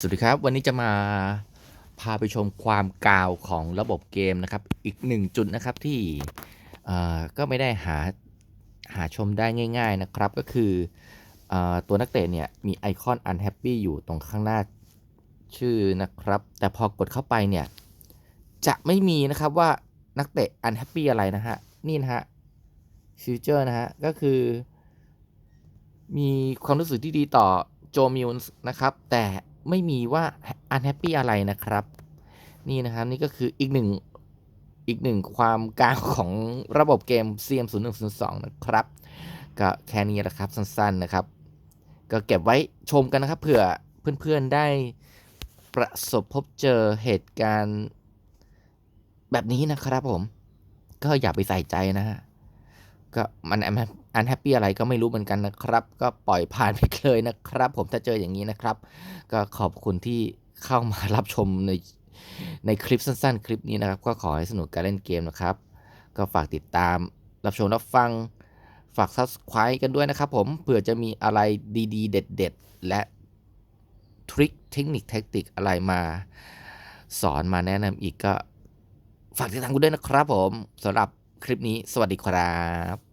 สวัสดีครับ วันนี้จะมาพาไปชมความกาวของระบบเกมนะครับ อีกหนึ่งจุดนะครับที่ก็ไม่ได้หาหาชมได้ง่าย ๆนะครับ ก็คือออตัวนักเตะเนี่ยมีไอคอน unhappy อยู่ตรงข้างหน้าชื่อนะครับ แต่พอกดเข้าไปเนี่ย จะไม่มีนะครับว่านักเตะ unhappy อะไรนะฮะ นี่นะฮะ future นะฮะ ก็คือ มีความรู้สึกที่ดีต่อโจมิลส์นะครับ แต่ ไม่มีว่า unhappy อะไรนะครับ นี่นะครับนี่ก็คืออีกหนึ่งอีกหนึ่งความกลางของระบบเกม CM0102 นะครับ ก็แค่นี้แหละครับสั้นๆนะครับ ก็เก็บไว้ชมกันนะครับเผื่อเพื่อนๆได้ประสบพบเจอเหตุการณ์แบบนี้นะครับผม ก็อย่าไปใส่ใจนะฮะก็มัน อันแฮปปี้อะไรก็ไม่รู้เหมือนกันนะครับ ก็ปล่อยผ่านไปเลยนะครับ ผมถ้าเจออย่างนี้นะครับ ก็ขอบคุณที่เข้ามารับชมในในคลิปสั้นๆ คลิปนี้นะครับ ก็ขอให้สนุกการเล่นเกมนะครับ ก็ฝากติดตามรับชมรับฟังฝาก subscribe กันด้วยนะครับผมเผื่อจะมีอะไรดีๆ เด็ด ๆ และทริคเทคนิคแท็กติกอะไรมาสอนมาแนะนำอีกก็ฝากติดตามกันด้วยนะครับผมสำหรับคลิปนี้สวัสดีครับ